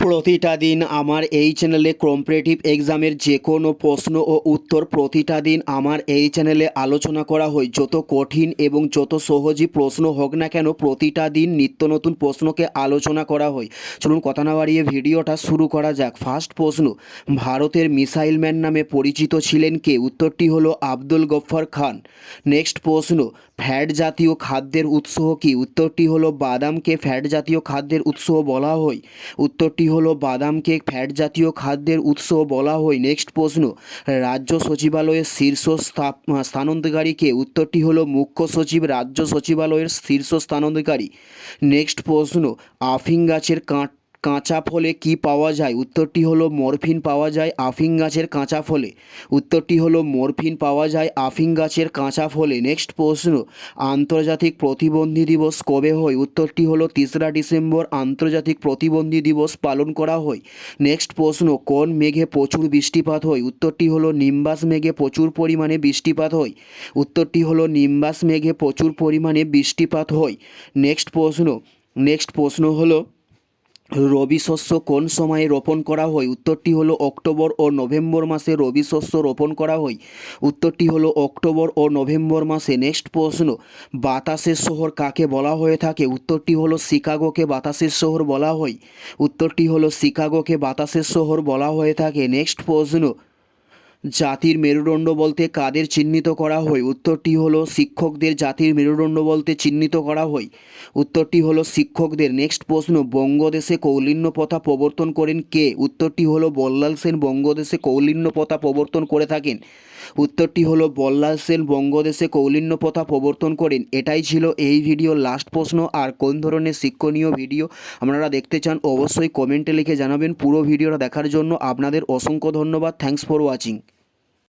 প্রতিটা দিন আমার এই চ্যানেলে কম্পারেটিভ এক্সামের যে কোনো প্রশ্ন ও উত্তর প্রতিটা দিন আমার এই চ্যানেলে আলোচনা করা হয়। যত কঠিন এবং যত সহজই প্রশ্ন হোক না কেন প্রতিটা দিন নিত্য নতুন প্রশ্নকে আলোচনা করা হয়। চলুন কথা না বাড়িয়ে ভিডিওটা শুরু করা যাক। ফার্স্ট প্রশ্ন, ভারতের মিসাইল ম্যান নামে পরিচিত ছিলেন কে? উত্তরটি হলো আব্দুল গফ্ফর খান। নেক্সট প্রশ্ন, ফ্যাট জাতীয় খাদ্যের উৎস কি? উত্তরটি হলো বাদামকে ফ্যাট জাতীয় খাদ্যের উৎস বলা হয়। উত্তরটি হলো বাদামকে ফ্যাট জাতীয় খাদ্যের উৎস বলা হয়। নেক্সট প্রশ্ন, রাজ্য সচিবালয়ের শীর্ষ স্থানাধিকারীকে। উত্তরটি হলো মুখ্য সচিব, রাজ্য সচিবালয়ের শীর্ষ স্থানাধিকারী। নেক্সট প্রশ্ন আফিং গাছের কাঁট কাঁচা ফলে কি পাওয়া যায়? উত্তরটি হলো মরফিন পাওয়া যায় আফিং গাছের কাঁচা ফলে। উত্তরটি হলো মরফিন পাওয়া যায় আফিং গাছের কাঁচা ফলে। নেক্সট প্রশ্ন, আন্তর্জাতিক প্রতিবন্ধী দিবস কবে হয়? উত্তরটি হলো তেসরা ডিসেম্বর, আন্তর্জাতিক প্রতিবন্ধী দিবস পালন করা হয়। নেক্সট প্রশ্ন, কোন মেঘে প্রচুর বৃষ্টিপাত হয়? উত্তরটি হলো নিম্বাস মেঘে প্রচুর পরিমাণে বৃষ্টিপাত হয়। উত্তরটি হলো নিম্বাস মেঘে প্রচুর পরিমাণে বৃষ্টিপাত হয়। নেক্সট প্রশ্ন নেক্সট প্রশ্ন হলো রবি শস্য কোন সময়ে রোপণ করা হয়? উত্তরটি হলো অক্টোবর ও নভেম্বর মাসে রবি শস্য রোপণ করা হয়। উত্তরটি হলো অক্টোবর ও নভেম্বর মাসে। নেক্সট প্রশ্ন, বাতাসের শহর কাকে বলা হয়ে থাকে? উত্তরটি হলো শিকাগোকে বাতাসের শহর বলা হয়। উত্তরটি হলো শিকাগোকে বাতাসের শহর বলা হয়ে থাকে। নেক্সট প্রশ্ন জাতির মেরুদণ্ড বলতে কাদের চিহ্নিত করা হয়? উত্তরটি হলো শিক্ষকদের জাতির মেরুদণ্ড বলতে চিহ্নিত করা হয়। উত্তরটি হলো শিক্ষকদের। নেক্সট প্রশ্ন, বঙ্গদেশে কৌলিন্য প্রথা প্রবর্তন করেন কে? উত্তরটি হলো বল্লাল সেন, বঙ্গদেশে কৌলিন্য প্রথা প্রবর্তন করে থাকেন। উত্তরটি হলো বল্লাল সেন, বঙ্গদেশে কৌলিন্য প্রথা প্রবর্তন করেন। এটাই ছিল এই ভিডিও। লাস্ট প্রশ্ন, আর কোন ধরনের শিক্ষণীয় ভিডিও আপনারা দেখতে চান অবশ্যই কমেন্টে লিখে জানাবেন। পুরো ভিডিওটা দেখার জন্য আপনাদের অসংখ্য ধন্যবাদ। Thanks for watching.